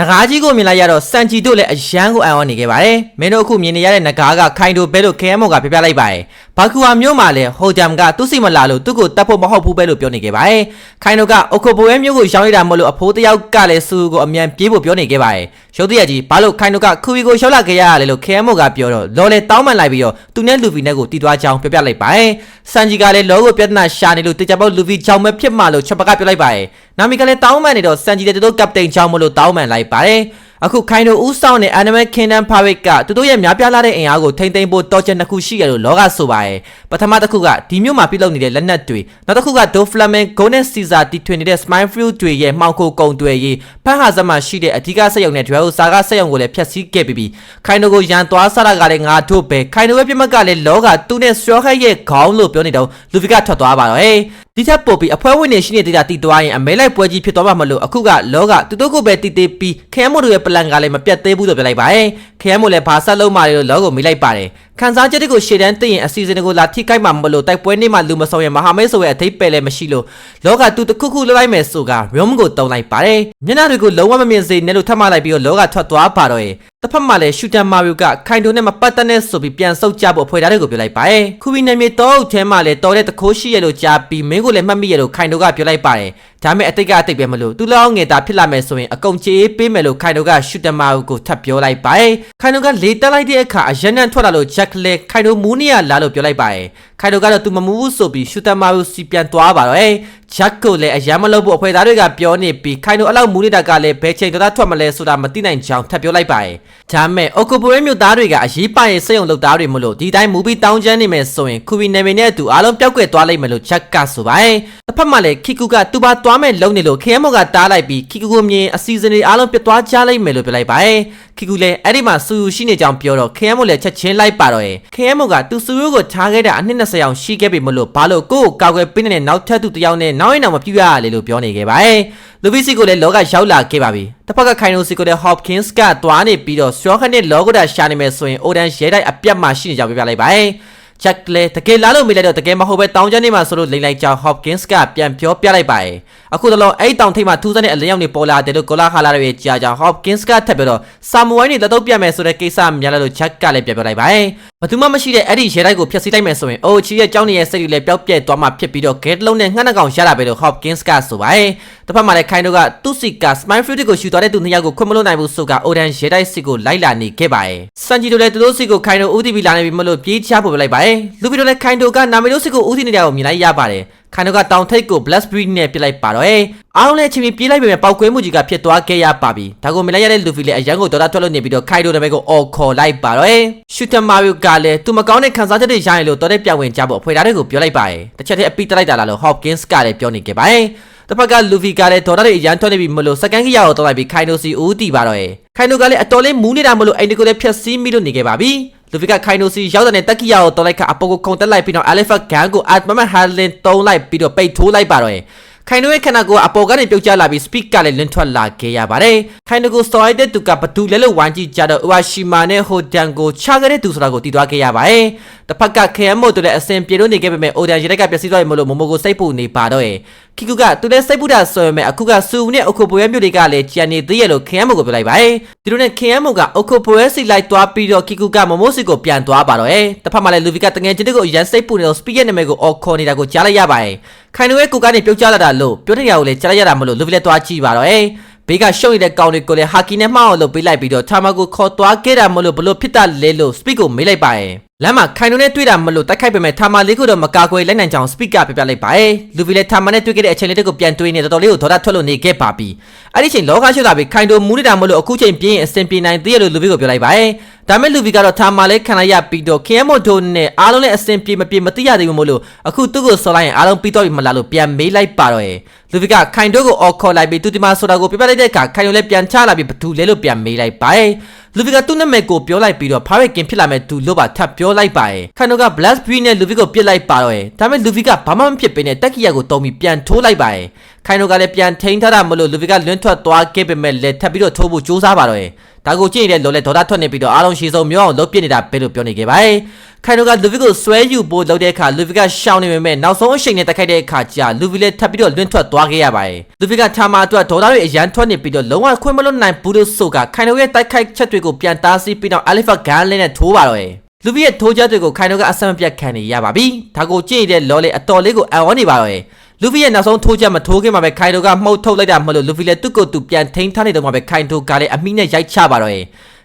နဂါးကြီးကိုမြင်လိုက်ရတော့စန်ဂျီတို့လည်းအယမ်းကိုအံ့ဩနေခဲ့ပါတယ်မင်းတို့အခုမြင်နေရတဲ့နဂါးကခိုင်တိုဘဲလို့ခဲမောကပြပြလိုက်ပါတယ်ဘာကူဟာမျိုးမှာလည်းဟိုဂျမ်ကသူ့စီမလာလို့သူ့ကိုတတ်ဖို့မဟုတ်ဘူးပဲလို့ပြောနေခဲ့ပါတယ်ခိုင်တိုကအခိုပိုရဲမျိုးကိုရောင်းရတာမဟုတ်လို့အဖိုးတယောက်ကလည်းစူကိုအမြန်ပြေးဖို့ပြောနေခဲ့ပါတယ် ရုပ်တရက်ကြီးဘာလို့ခိုင်တိုကခူဝီကိုရှောက်လာခဲ့ရရလဲလို့ခဲမောကပြောတော့လော်လေတောင်းပန်လိုက်ပြီးတော့သူနဲ့လူဗီနဲ့ကိုတီးသွားချောင်းပြပြလိုက်ပါတယ်စန်ဂျီကလည်းလောကိုပြဿနာရှာနေလို့တေချာပေါက်လူဗီချောင်းမဲ့ဖြစ်မှလို့ချက်ပကပြောလိုက်ပါတယ်နာမီကလည်းတောင်းပန်နေတော့စန်ဂျီလည်းသူတို့ကပတိန်ချောင်းမလို့တောင်းပန်လိုက်ပါတယ် အခုခိုင်တိုဦးဆောင်တဲ့ Animal Kingdom Pirate ကသူတို့ရဲ့များပြားလာတဲ့အင်အားကိုထိမ့်သိမ်းဖို့တော်ချက်နှစ်ခုရှိရလို့လောကဆိုပါရဲ့ပထမတစ်ခုကဒီမြို့မှာပြုလုပ်နေတဲ့လက်နက်တွေနောက်တစ်ခုက Do Flamen Golden Caesar တီထွင်နေတဲ့ Smile Fruit တွေရဲ့မှောင်ခိုကုံတွေရေးဖန်ဟာဇမှာရှိတဲ့အဓိကစက်ရုံနဲ့ Dual Saga စက်ရုံကိုလည်းဖျက်ဆီးခဲ့ပြီးပြီးခိုင်တိုကိုရန်သွားစားတာကလည်းငါတို့ပဲခိုင်တိုရဲ့ပြမကလည်းလောကသူနဲ့ဆွေခက်ရဲ့ခေါင်းလို့ပြောနေတော့လူဖီကထွက်သွားပါတော့ဟေးဒီထက်ပိုပြီးအဖွဲဝင်နေရှိနေတဲ့တီတွားရင်အမဲလိုက်ပွဲကြီးဖြစ်သွားမှာမလို့အခုကလောကသူတို့ကိုပဲတီတေးပြီးခဲမို့တို့ရဲ့ပလန်ကလည်းမပြတ်သေးဘူးလို့ပြောလိုက်ပါတယ်ခဲမို့လည်းဘာဆက်လုံးမာလို့လောကိုမေးလိုက်ပါတယ်ခန်းစားချက်တွေကိုရှေ့တန်းသိရင်အစီအစဉ်တွေကိုလာထိခိုက်မှာမလို့တိုက်ပွဲနေ့မှာလူမဆောင်ရင်မဟာမိတ်ဆိုရဲ့အထိပ္ပယ်လည်းမရှိလို့လောကသူတခုခုလှလိုက်မယ်ဆိုကရုံးကိုတုံလိုက်ပါတယ်မျက်နှာတွေကိုလုံးဝမမြင်စေနဲ့လို့ထပ်မလိုက်ပြီးတော့လောကထွက်သွားပါတော့ရဲ့ တစ်ဖက်မှာလည်းရှူတန်မာရီယိုကခိုင်တိုနဲ့မပတ်သက်နဲ့ဆိုပြီးပြန်ဆုတ်ကြဖို့အဖွဲသားတွေကိုပြောလိုက်ပါတယ်။ခူဘီနယ်မြေတောအုပ်ထဲမှာလည်းတော်တဲ့တခိုးရှိရလို့ကြားပြီးမင်းကိုလည်းမှတ်မိရလို့ခိုင်တိုကပြောလိုက်ပါတယ်။ ဒါပေမဲ့အတိတ်ကအတိတ်ပဲမလို့သူလောင်းငယ်သားဖြစ်လာမယ်ဆိုရင်အကုန်ချေးပေးမယ်လို့ခိုင်တိုကရှူတန်မာရီယိုကိုထပ်ပြောလိုက်ပါတယ်။ခိုင်တိုကလေတက်လိုက်တဲ့အခါအရန်နန်ထွက်လာလို့ဂျက်ကလည်းခိုင်တိုမူးနေရလာလို့ပြောလိုက်ပါတယ်။ခိုင်တိုကတော့သူမမူးဘူးဆိုပြီးရှူတန်မာရီယိုစီပြန်သွားပါတော့။ဂျက်ကိုလည်းအရန်မလို့ဖို့အဖွဲသားတွေကပြောနေပြီးခိုင်တိုအလောက်မူးနေတာကလည်းဘယ်ချိန်တော့ထွက်မလဲဆိုတာမသိနိုင်ကြောင်းထပ်ပြောလိုက်ပါတယ်။ ဒါမဲ့အိုကိုပိုရဲမြို့သားတွေကအရေးပါရဲ့စက်ရုံလုပ်သားတွေမလို့ဒီတိုင်းမူပြီးတောင်းချမ်းနေမယ်ဆိုရင်ခူဘီနယ်မီနဲ့အတူအားလုံးပျောက်ကွယ်သွားလိမ့်မယ်လို့ချက်ကဆိုပါတယ်။တစ်ဖက်မှာလည်းခီကူကသူပါသွားမဲ့လုံနေလို့ခဲမောကတားလိုက်ပြီးခီကူကိုမြင်အစီအစဉ်တွေအားလုံးပြတ်သွားကြလိမ့်မယ်လို့ပြောလိုက်ပါတယ်။ခီကူလည်းအဲ့ဒီမှာစူယူရှိနေကြောင်းပြောတော့ခဲမောလည်းချက်ချင်းလိုက်ပါတော့ရဲ့။ခဲမောကသူစူယူကိုထားခဲ့တာအနှစ်20အောင်ရှိခဲ့ပြီမလို့ဘာလို့ကိုယ့်ကိုကောက်ွယ်ပေးနေတဲ့နောက်ထပ်သူတစ်ယောက်နဲ့နောက်ရင်တော့မပြူရရလေလို့ပြောနေခဲ့ပါတယ်။လူဗီစီကိုလည်းလောကရောက်လာခဲ့ပါပြီ။တစ်ဖက်ကခိုင်နိုစီကိုလည်း Hopkins ကတွားနေပြီးတော့ Straw ခနဲ့လောကတာရှာနေမယ်ဆိုရင် Odan ရဲတိုက်အပြတ်မှရှိနေကြပြပြလိုက်ပါတယ်။ Jack လည်းတကယ်လားလို့မေးလိုက်တော့တကယ်မဟုတ်ပဲတောင်းချမ်းနေမှာဆိုလို့လိမ့်လိုက်ကြောင်း Hopkins ကပြန်ပြောပြလိုက်ပါတယ်။အခုတော့အဲ့တောင်ထိပ်မှာထူးဆန်းတဲ့အလင်းရောင်တွေပေါ်လာတယ်လို့ကိုလာခလာတွေကြားကြောင်း Hopkins ကထပ်ပြောတော့ Samuel နဲ့လက်တော့ပြတ်မယ်ဆိုတဲ့ကိစ္စများလာလို့ Jack ကလည်းပြန်ပြောလိုက်ပါတယ်။ ဘာသူမှမရှိတဲ့အဲ့ဒီရဲတိုက်ကိုဖျက်ဆီးလိုက်မယ်ဆိုရင်အိုချီရဲ့ကြောင်းနေရဲ့စိတ်တွေလည်းပျောက်ပြဲသွားမှဖြစ်ပြီးတော့ gate လုံးနဲ့ငှက်နှကောင်ရတာပဲလို့ Hopkins ကဆိုပါတယ်။တစ်ဖက်မှာလည်းခိုင်တို့ကသူ့စီက Smile Fruit ကိုရှူသွားတဲ့သူနှစ်ယောက်ကိုခွင့်မလို့နိုင်ဘူးဆိုက Odan ရဲတိုက်စစ်ကိုလိုက်လာနေခဲ့ပါတယ်။စန်ဂျီတို့လည်းသူတို့စစ်ကိုခိုင်တို့ဦးတည်ပြီးလာနေပြီမလို့ပြေးချဖို့ပြလိုက်ပါတယ်။လူပီတို့လည်းခိုင်တို့ကနာမီတို့စစ်ကိုဦးတည်နေတာကိုမြင်လိုက်ရပါတယ်။ ခိုင်တို့ကတောင်ထိပ်ကို Blast Breed နဲ့ပြစ်လိုက်ပါတော့ဟဲ့အားလုံးလည်းချင်းပြေးလိုက်ပေမဲ့ပောက်ကွဲမှုကြီးကဖြစ်သွားခဲ့ရပါပြီဒါကိုမြင်လိုက်ရတဲ့လူဖီလည်းအရန်ကိုဒေါ်လာထွက်လို့နေပြီးတော့ခိုင်တို့နာမည်ကိုအော်ခေါ်လိုက်ပါတော့ဟဲ့ရှူတမာရီယိုကလည်းသူမကောင်းတဲ့ခံစားချက်တွေရရင်လို့တော်တဲ့ပြောင်းဝင်ကြဖို့အဖွဲသားတွေကိုပြောလိုက်ပါတယ်တစ်ချက်တည်းအပိတက်လိုက်တာလားလို့ Hopkins ကလည်းပြောနေခဲ့ပါတယ်တစ်ဖက်ကလူဖီကလည်းဒေါ်လာတွေအရန်ထွက်နေပြီမလို့စကန်ကြီးရအောင်တော့လိုက်ပြီးခိုင်နိုစီဦးတီပါတော့ဟဲ့ခိုင်နိုကလည်းအတော်လေးမူးနေတာမလို့အိမ်ဒီကိုလည်းဖြတ်စည်းမိလို့နေခဲ့ပါပြီ လူဖီကခိုင်နိုစီရောက်တဲ့တက်ကိယာကိုတော်လိုက်ခါအပေါ်ကိုခုန်တက်လိုက်ပြီးတော့ Elephant Gun ကို Atman Harlin တုံးလိုက်ပြီးတော့ပိတ်ထိုးလိုက်ပါတော့ဟဲ့ခိုင်နိုရဲ့ခန္ဓာကိုယ်အပေါ်ကနေပြုတ်ကျလာပြီး speak ကလည်းလင်းထွက်လာခဲ့ရပါတယ်။ခိုင်နိုကိုစော်ရိုက်တဲ့သူကဘသူလဲလို့ဝိုင်းကြည့်ကြတော့ Uwashima နဲ့ဟိုဒန်ကိုချခဲ့တဲ့သူဆိုတာကိုတည်သွားခဲ့ရပါတယ်။ တစ်ဖက်ကခဲမို့တူလည်းအစင်ပြေလို့နေခဲ့ပေမဲ့အိုဒန်ရေတက်ကပျက်စီးသွားပြီမလို့မမိုကိုစိတ်ပူနေပါတော့ရဲ့။ကီကူကသူလည်းစိတ်ပူတာဆိုပေမဲ့အခုကစူနဲ့အခုပွဲမျိုးတွေကလည်းကြံနေသေးရဲ့လို့ခဲမိုကိုပြောလိုက်ပါတယ်။ဒီလိုနဲ့ခဲမိုကအခုပွဲစီလိုက်သွားပြီးတော့ကီကူကမမိုစီကိုပြန်သွားပါတော့ရဲ့။တစ်ဖက်မှာလည်းလူဗီကတငယ်ချင်းတွေကိုရန်စိတ်ပူနေတော့ speak ရဲ့နာမည်ကိုအော်ခေါ်နေတာကိုကြားလိုက်ရပါတယ်။ခိုင်နိုရဲ့ကိုကနေပြုတ်ကျလာတာလို့ပြောတဲ့နေရာကိုလည်းကြားလိုက်ရတာမလို့လူဗီလည်းသွားကြည့်ပါတော့ရဲ့။ဘေးကရှုံနေတဲ့ကောင်တွေကိုလည်းဟာကီနဲ့မှောက်အောင်လုပ်ပေးလိုက်ပြီးတော့ထာမကိုခေါ်သွားခဲ့တာမလို့ဘလို့ဖြစ်တာလဲလို့ speak ကိုမေးလိုက်ပါတယ် လမ်းမှာခိုင်နိုနဲ့တွေ့တာမလို့တိုက်ခိုက်ပေမဲ့ထာမလေးကိုတော့မကာကွယ်လိုက်နိုင်ကြောင်း speak ကပြပြလိုက်ပါတယ်လူဗီလည်းထာမနဲ့တွေ့ခဲ့တဲ့အချိန်လေးတွေကိုပြန်တွေးနေတော်တော်လေးကိုဒေါသထွက်လို့နေခဲ့ပါပြီအဲ့ဒီချိန်လောကရှိတာပြီးခိုင်တိုမူးနေတာမလို့အခုချိန်ပြင်းရင်အဆင်ပြေနိုင်သေးရလို့လူဗီကိုပြောလိုက်ပါတယ်ဒါမဲ့လူဗီကတော့ထာမလေးခံလိုက်ရပြီးတော့ခင်ယမို့ဒိုနဲ့အားလုံးလည်းအဆင်ပြေမပြေမသိရသေးဘူးမို့လို့အခုသူ့ကိုစော်လိုက်ရင်အားလုံးပြီးတော့ပြီမလားလို့ပြန်မေးလိုက်ပါတော့ရဲ့လူဗီကခိုင်တိုကိုအော်ခေါ်လိုက်ပြီးသူဒီမှာဆိုတာကိုပြပြလိုက်တဲ့အခါခိုင်တိုလည်းပြန်ချလာပြီးဘသူလဲလို့ပြန်မေးလိုက်ပါတယ် လူဗီကသူ့နာမည်ကိုပြောလိုက်ပြီးတော့ဖားရကင်ဖြစ်လာမဲ့သူလို့ပါထပ်ပြောလိုက်ပါတယ်ခိုင်တိုက Blast Breed နဲ့လူဗီကိုပြစ်လိုက်ပါတော့ရဲ့ဒါပေမဲ့လူဗီကဘာမှမဖြစ်ပေနဲ့တက်ကီယာကိုတုံးပြီးပြန်ထိုးလိုက်ပါတယ် ခိုင်တို့ကလည်းပြန်ထိန်းထားတာမလို့လူဗီကလွန်းထွက်သွားခဲ့ပေမဲ့လည်းထပ်ပြီးတော့ထိုးဖို့ကြိုးစားပါတော့တယ်ဒါကိုကြည့်နေတဲ့လော်လဲဒေါ်တာထွက်နေပြီးတော့အားလုံးရှည်ဆုံးမျိုးအောင်လုပ်ပြနေတာပဲလို့ပြောနေခဲ့ပါတယ်ခိုင်တို့ကလူဗီကိုဆွဲယူဖို့လုပ်တဲ့အခါလူဗီကရှောင်းနေပေမဲ့နောက်ဆုံးအချိန်နဲ့တိုက်ခိုက်တဲ့အခါကျလူဗီလည်းထပ်ပြီးတော့လွန်းထွက်သွားခဲ့ရပါတယ်လူဗီကထာမာအတွက်ဒေါ်တာတွေအရန်ထွက်နေပြီးတော့လုံးဝခွင့်မလွတ်နိုင်ဘူးလို့ဆိုကခိုင်တို့ရဲ့တိုက်ခိုက်ချက်တွေကိုပြန်တားဆီးပြီးတော့ Alpha Gun လေးနဲ့ထိုးပါတော့တယ်လူဗီရဲ့ထိုးချက်တွေကိုခိုင်တို့ကအဆက်မပြတ်ခံနေရပါပြီဒါကိုကြည့်နေတဲ့လော်လေအတော်လေးကိုအံ့ဩနေပါတော့တယ် လူဗီရဲ့နောက်ဆုံးထိုးချက်မထိုးခင်မှာပဲခိုင်တို့ကမှုတ်ထုတ်လိုက်တာမလို့လူဗီလည်းသူ့ကိုယ်သူပြန်ထိန်းထားနေတော့မှပဲခိုင်တို့ကလည်းအမိနဲ့ရိုက်ချပါတော့တယ်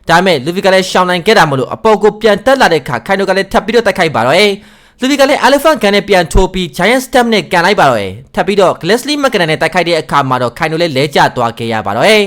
ဒါပေမဲ့လူဗီကလည်းရှောင်းနိုင်ခဲ့တာမလို့အပေါ်ကိုပြန်တက်လာတဲ့အခါခိုင်တို့ကလည်းထပ်ပြီးတော့တိုက်ခိုက်ပါတော့တယ်လူဗီကလည်း elephant gun နဲ့ပြန်ထိုးပြီး giant step နဲ့ကန်လိုက်ပါတော့တယ်ထပ်ပြီးတော့ Glassley McKinnon နဲ့တိုက်ခိုက်တဲ့အခါမှာတော့ခိုင်တို့လည်းလဲကျသွားခဲ့ရပါတော့တယ်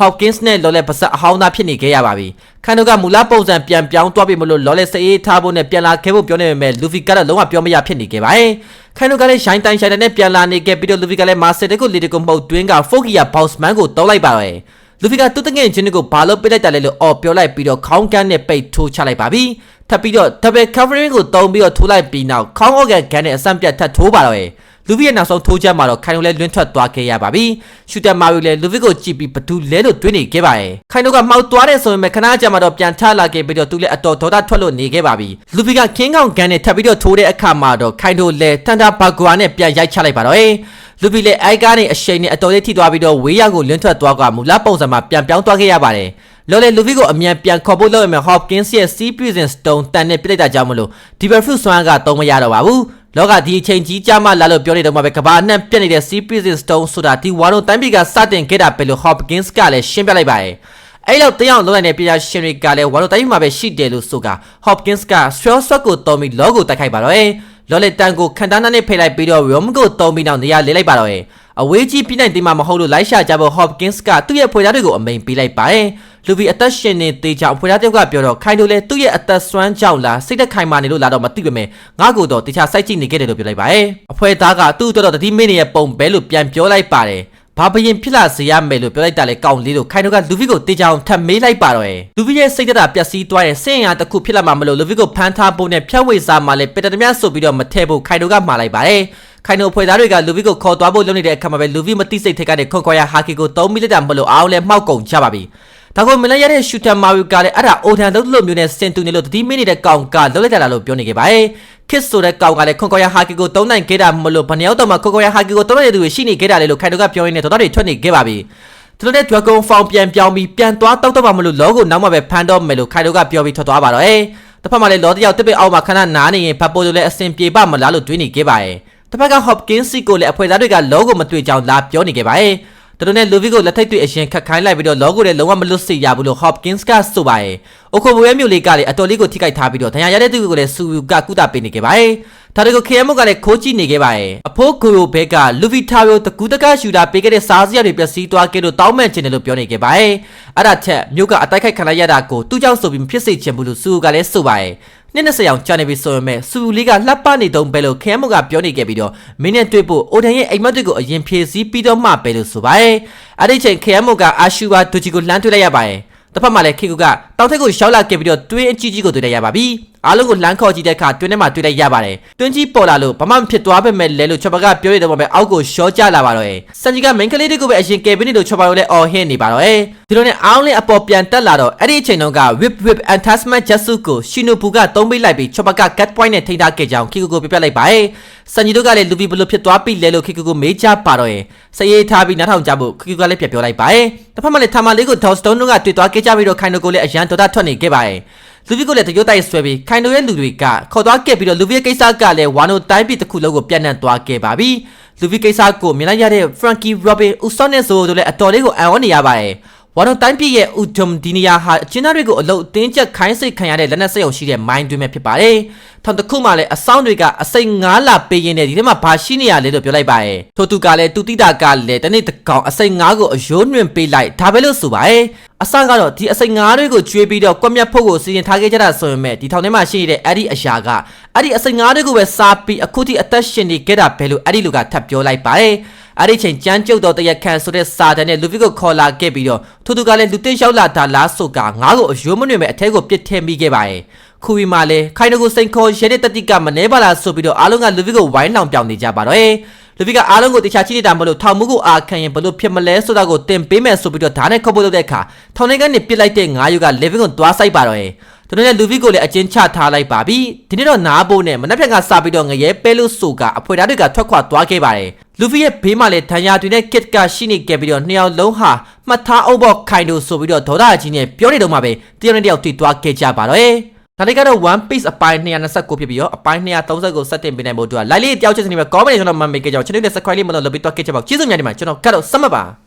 Hopkins နဲ့လော်လက်ပါစက်အဟောင်းသားဖြစ်နေခဲ့ရပါပြီ။ခန်တို့ကမူလပုံစံပြန်ပြောင်းသွားပြီမလို့လော်လက်စအေးထားဖို့နဲ့ပြန်လာခဲ့ဖို့ပြောနေပေမဲ့လူဖီကတော့လုံးဝပြောမရဖြစ်နေခဲ့ပါတယ်။ ခန်တို့ကလည်းရှိုင်းတိုင်းရှိုင်းတိုင်းနဲ့ပြန်လာနေခဲ့ပြီးတော့လူဖီကလည်းမာစစ်တကိုလီတကိုမှုတ်တွင်းကဖိုဂီယာဘောက်စ်မန်ကိုတောင်းလိုက်ပါတော့။လူဖီကသူ့တငယ်ချင်းကိုဘာလို့ပိတ်လိုက်တာလဲလို့အော်ပြောလိုက်ပြီးတော့ခေါင်းကန်းနဲ့ပိတ်ထိုးချလိုက်ပါပြီ။ထပ်ပြီးတော့ double covering ကိုတုံးပြီးတော့ထိုးလိုက်ပြီးနောက်ခေါင်းအောက်ကဂန်နဲ့အဆန့်ပြတ်ထပ်ထိုးပါတော့။ လူဗီရဲ့နောက်ဆုံးထိုးချက်မှာတော့ခိုင်တို့လည်းလွင့်ထွက်သွားခဲ့ရပါပြီ။ရှူတာမာရီလည်းလူဗီကိုကြည့်ပြီးဘသူလဲလို့တွေးနေခဲ့ပါရဲ့။ခိုင်တို့ကမှောက်သွားတဲ့ဆိုရင်ပဲခဏကြာမှတော့ပြန်ထလာခဲ့ပြီးတော့သူလည်းအတော်ဒေါသထွက်လို့နေခဲ့ပါပြီ။လူဗီကခင်းကောင်ကန်နဲ့ထပ်ပြီးတော့ထိုးတဲ့အခါမှာတော့ခိုင်တို့လည်းတန်တာဘာကွာနဲ့ပြန်ရိုက်ချလိုက်ပါတော့။လူဗီလည်းအိုက်ကားနဲ့အရှိန်နဲ့အတော်လေးထိသွားပြီးတော့ဝေးရောက်ကိုလွင့်ထွက်သွားကမူလပုံစံမှာပြန်ပြောင်းသွားခဲ့ရပါတယ်။လော်လေလူဗီကိုအမြန်ပြန်ခေါ်ဖို့လုပ်ရမယ် Hopkins ရဲ့ Sea Prison Stone တန်နဲ့ပြလိုက်တာကြောင့်မလို့ Diverfruit စွမ်းကသုံးမရတော့ပါဘူး။ လောကဒီအချိန်ကြီးကြမှာလာလို့ပြောနေတော့မှပဲကဘာအနှံ့ပြက်နေတဲ့ Sea Prison Stone ဆိုတာဒီဝါတို့တိုင်းပြည်ကစတင်ခဲ့တာပဲလို့ Hopkins ကလည်းရှင်းပြလိုက်ပါတယ်။အဲ့လောက်တရားလုံးနိုင်တဲ့ပညာရှင်တွေကလည်းဝါတို့တိုင်းပြည်မှာပဲရှိတယ်လို့ဆိုက Hopkins က Swell Sword ကိုတော်ပြီး logo တိုက်ခိုက်ပါတော့တယ်။လော်လေတန်ကိုခန်တာနာနဲ့ဖိလိုက်ပြီးတော့ Rom ကိုတုံးပြီးနောက်နေရာလေးလိုက်ပါတော့တယ်။အဝေးကြီးပြနိုင်တင်မှာမဟုတ်လို့လိုက်ရှာကြဖို့ Hopkins ကသူ့ရဲ့ဖွေသားတွေကိုအမိန်ပေးလိုက်ပါတယ်။ လူဗီအသက်ရှင်နေသေးကြောင်ဖွေသားတယောက်ကပြောတော့ခိုင်တို့လည်းသူ့ရဲ့အသက်ဆွမ်းကြောက်လားစိတ်သက်ခိုင်မာနေလို့လာတော့မသိပေမဲ့ငါ့ကိုတော့တခြားစိုက်ကြည့်နေခဲ့တယ်လို့ပြောလိုက်ပါတယ်။အဖွေသားကသူ့တော်တော်တတိမင်းရဲ့ပုံပဲလို့ပြန်ပြောလိုက်ပါတယ်။ဘာဘရင်ဖြစ်လာစေရမယ်လို့ပြောလိုက်တာလေကောင်းလေးလို့ခိုင်တို့ကလူဗီကိုတေချောင်ထပ်မေးလိုက်ပါတော့ရယ်လူဗီရဲ့စိတ်သက်သာပျက်စီးသွားတဲ့စင်ရတစ်ခုဖြစ်လာမှမလို့လူဗီကိုဖမ်းထားဖို့နဲ့ဖြတ်ဝေစာမှလည်းပက်တတမြဆိုပြီးတော့မထဲဖို့ခိုင်တို့ကမှာလိုက်ပါတယ်ခိုင်နိုဖွေသားတွေကလူဗီကိုခေါ်သွားဖို့လုပ်နေတဲ့အခါမှာပဲလူဗီမတိစိတ်ထိတ်ကနေခွန်ခွာရဟာကီကို3မိနစ်တာမလို့အားလည်းမှောက်ကုန်ကြပါပြီ ဒါကိုမလရတဲ့ရှူတာမာရီကလည်းအဲ့ဒါအိုထန်လုံးလို့မျိုးနဲ့စင်တူနေလို့တတိမိနစ်တဲ့ကောင်ကလှုပ်လိုက်ကြတာလို့ပြောနေခဲ့ပါတယ်ခစ်ဆိုတဲ့ကောင်ကလည်းခွန်ခွာရဟာကီကို3နိုင်ခဲ့တာမလို့ဘယ်နှယောက်တော့မှခွန်ခွာရဟာကီကို3နိုင်တဲ့သူတွေရှိနေခဲ့တာလေလို့ခိုင်နိုကပြောရင်းနဲ့တော်တော်တွေထွက်နေခဲ့ပါပြီသူတို့တဲ့ Dragon Form ပြန်ပြောင်းပြီးပြန်သွားတောက်တော့မှမလို့လောကိုနောက်မှပဲဖန်တော့မယ်လို့ခိုင်တို့ကပြောပြီးထွက်သွားပါတော့။တစ်ဖက်မှာလည်းလောတယောက်တစ်ပိတ်အောက်မှာခဏနားနေရင်ဖတ်ပိုးတို့လည်းအစင်ပြေပါမလားလို့တွေးနေခဲ့ပါရဲ့။တစ်ဖက်က Hopkins ကိုလည်းအဖွဲသားတွေကလောကိုမတွေ့ကြောင်လာပြောနေခဲ့ပါရဲ့။ သူတို့နဲ့လူဗီကိုလက်ထိတ်တွေအရင်ခတ်ခိုင်းလိုက်ပြီးတော့လောကိုလည်းလုံးဝမလွတ်စေရဘူးလို့ Hopkins ကဆိုပါရဲ့။အိုခိုဘွေမျိုးလေးကလည်းအတော်လေးကိုထိခိုက်ထားပြီးတော့ဒဏ်ရာရတဲ့သူကိုလည်းစူကကုသပေးနေခဲ့ပါရဲ့။ဒါတွေကို KM ကလည်းခိုးကြည့်နေခဲ့ပါရဲ့။အဖိုးကိုရိုဘဲကလူဗီတာရိုတကူတကရှူတာပေးခဲ့တဲ့စားစရာတွေပျက်စီးသွားခဲ့လို့တောင်းပန်ချင်တယ်လို့ပြောနေခဲ့ပါရဲ့။အဲ့ဒါချက်မြို့ကအတိုက်ခိုက်ခံလိုက်ရတာကိုသူ့ကြောင့်ဆိုပြီးဖြစ်စေချင်ဘူးလို့စူကလည်းဆိုပါရဲ့။ နှစ်20အောင်ကြာနေပြီဆိုရင်မဲ့စူလေးကလှပ်ပနေတုံးပဲလို့ခဲမုတ်ကပြောနေခဲ့ပြီးတော့မင်းနဲ့တွေ့ဖို့အိုဒန်ရဲ့အိမ်မက်တွေကိုအရင်ဖြည့်ဆည်းပြီးတော့မှပဲလို့ဆိုပါရဲ့။အဲ့ဒီချိန်ခဲမုတ်ကအာရှူဘာဒူဂျီကိုလှမ်းတွေ့လိုက်ရပါရဲ့။တစ်ဖက်မှာလည်းခေကူကတောင်ထက်ကိုရှောက်လာခဲ့ပြီးတော့တွင်းအကြီးကြီးကိုတွေ့လိုက်ရပါပြီ အားလုံးကိုလမ်းခေါ်ကြည့်တဲ့အခါတွင်းထဲမှာတွေ့လိုက်ရပါတယ်တွင်းကြီးပေါ်လာလို့ဘာမှမဖြစ်သွားပေမဲ့လဲလို့ချော်ပါကပြောရတဲ့ပုံပဲအောက်ကိုရှော့ကျလာပါတော့ရဲ့စန်ကြီးကမိန်းကလေးတွေကိုပဲအရင်ကယ်ပြီးနေလို့ချော်ပါတို့လည်းအော်ဟင်းနေပါတော့ရဲ့ဒီလိုနဲ့အားလုံးအပေါ်ပြန်တက်လာတော့အဲ့ဒီအချိန်တုန်းက whip whip and tasman jasu ကိုရှင်နိုဘူကသုံးပေးလိုက်ပြီးချော်ပါက cut point နဲ့ထိန်းထားခဲ့ကြောင်းခိကူကိုပြပြလိုက်ပါရဲ့စန်ကြီးတို့ကလည်းလူပီဘလို့ဖြစ်သွားပြီလဲလို့ခိကူကိုမေးကြပါတော့ရဲ့စရေးထားပြီးနားထောင်ကြဖို့ခိကူကလည်းပြပြောလိုက်ပါရဲ့တစ်ဖက်မှာလည်းထာမလေးကို Dawson တို့ကတွေ့သွားခဲ့ကြပြီးတော့ခိုင်နိုကိုလည်းအရန်ဒေါသထွက်နေခဲ့ပါရဲ့ လူဗီကိုလည်းတရုတ်တိုက်ဆွဲပြီးခိုင်နိုရဲ့လူတွေကခေါ်သွားခဲ့ပြီးတော့လူဗီရဲ့ကိစ္စကလည်းဝါနိုတိုင်းပြည်တစ်ခုလုံးကိုပြန့်နှံ့သွားခဲ့ပါပြီလူဗီကိစ္စကိုမြင်လိုက်ရတဲ့ Frankie Robin ဦးစောနဲ့ဆိုတို့လည်းအတော်လေးကိုအံ့ဩနေရပါတယ် ဝါတော့တိုင်းပြည်ရဲ့ဥဒုံဒီနီယာဟာအကျဉ်းသားတွေကိုအလုတ်အတင်းကျပ်ခိုင်းစိတ်ခံရတဲ့လက်နက်စက်ရုံရှိတဲ့မိုင်းတွင်ပဲဖြစ်ပါတယ်။ထောင်တစ်ခုမှလည်းအဆောင်တွေကအစိမ်9လပေးရင်းနဲ့ဒီထဲမှာဘာရှိနေရလဲလို့ပြောလိုက်ပါရဲ့။ထို့သူကလည်းသူတိတာကလည်းတနေ့တကောင်အစိမ်9ကိုအယိုးနှွင်ပေးလိုက်ဒါပဲလို့ဆိုပါရဲ့။အစကတော့ဒီအစိမ်9တွေကိုကျွေးပြီးတော့ကွက်မြတ်ဖို့ကိုစီရင်ထားခဲ့ကြတာဆိုရင်မဲ့ဒီထောင်ထဲမှာရှိနေတဲ့အဲ့ဒီအရာက အဲ့ဒီအစိမ်9တွေကိုပဲစားပြီးအခုထိအသက်ရှင်နေခဲ့တာပဲလို့အဲ့ဒီလူကထပ်ပြောလိုက်ပါရဲ့။အဲ့ဒီချိန်ကြမ်းကြုတ်တော်တရက်ခန့်ဆိုတဲ့စာတန်နဲ့လူဗီကိုခေါ်လာခဲ့ပြီးတော့ထိုသူကလည်းလူသိရောက်လာတာလားဆိုကငါ့ကိုအယိုးမနှွေမဲ့အထဲကိုပြစ်ထည့်မိခဲ့ပါရဲ့ခူဝီမှာလည်းခိုင်တကူစိန်ခေါ်ရဲတဲ့တတိကမနှဲပါလားဆိုပြီးတော့အားလုံးကလူဗီကိုဝိုင်းလောင်ပြောင်နေကြပါတော့လူဗီကအားလုံးကိုတခြားချိနေတာမလို့ထောင်မှုကိုအာခံရင်ဘလို့ဖြစ်မလဲဆိုတာကိုတင်ပေးမယ်ဆိုပြီးတော့ဓာတ်နဲ့ခေါ်ဖို့လုပ်တဲ့အခါထောင်ထဲကနေပစ်လိုက်တဲ့ငါးယူကလေဗီကိုတွားဆိုင်ပါတော့ သူတို့လည်းလူဗီကိုလည်းအချင်းချထားလိုက်ပါပြီဒီနေ့တော့နားဖို့နဲ့မနက်ဖြန်ကစပြီးတော့ငရဲပဲလို့ဆိုကအဖွေသားတွေကထွက်ခွာသွားခဲ့ပါတယ်လူဗီရဲ့ဘေးမှာလည်းဒဏ်ရာတွေနဲ့ကစ်ကရှိနေခဲ့ပြီးတော့နှစ်ယောက်လုံးဟာမှတ်ထားအုပ်ဘောခိုင်တို့ဆိုပြီးတော့ဒေါသကြီးနဲ့ပြောနေတော့မှပဲတယောက်နဲ့တယောက်တွေ့သွားခဲ့ကြပါတော့ဒါလေးကတော့ one piece အပိုင်း229ဖြစ်ပြီးတော့အပိုင်း230ကိုစတင်ပေးနိုင်ဖို့အတွက် like လေးတယောက်ချစ်စနေပဲ comment နဲ့ကျွန်တော်မှမေးခဲ့ကြအောင် channel နဲ့ subscribe လေးမလုပ်လုပ်ပြီးတော့ခဲ့ကြပါဦးကျေးဇူးများတင်ပါတယ်ကျွန်တော်ကတော့စမတ်ပါ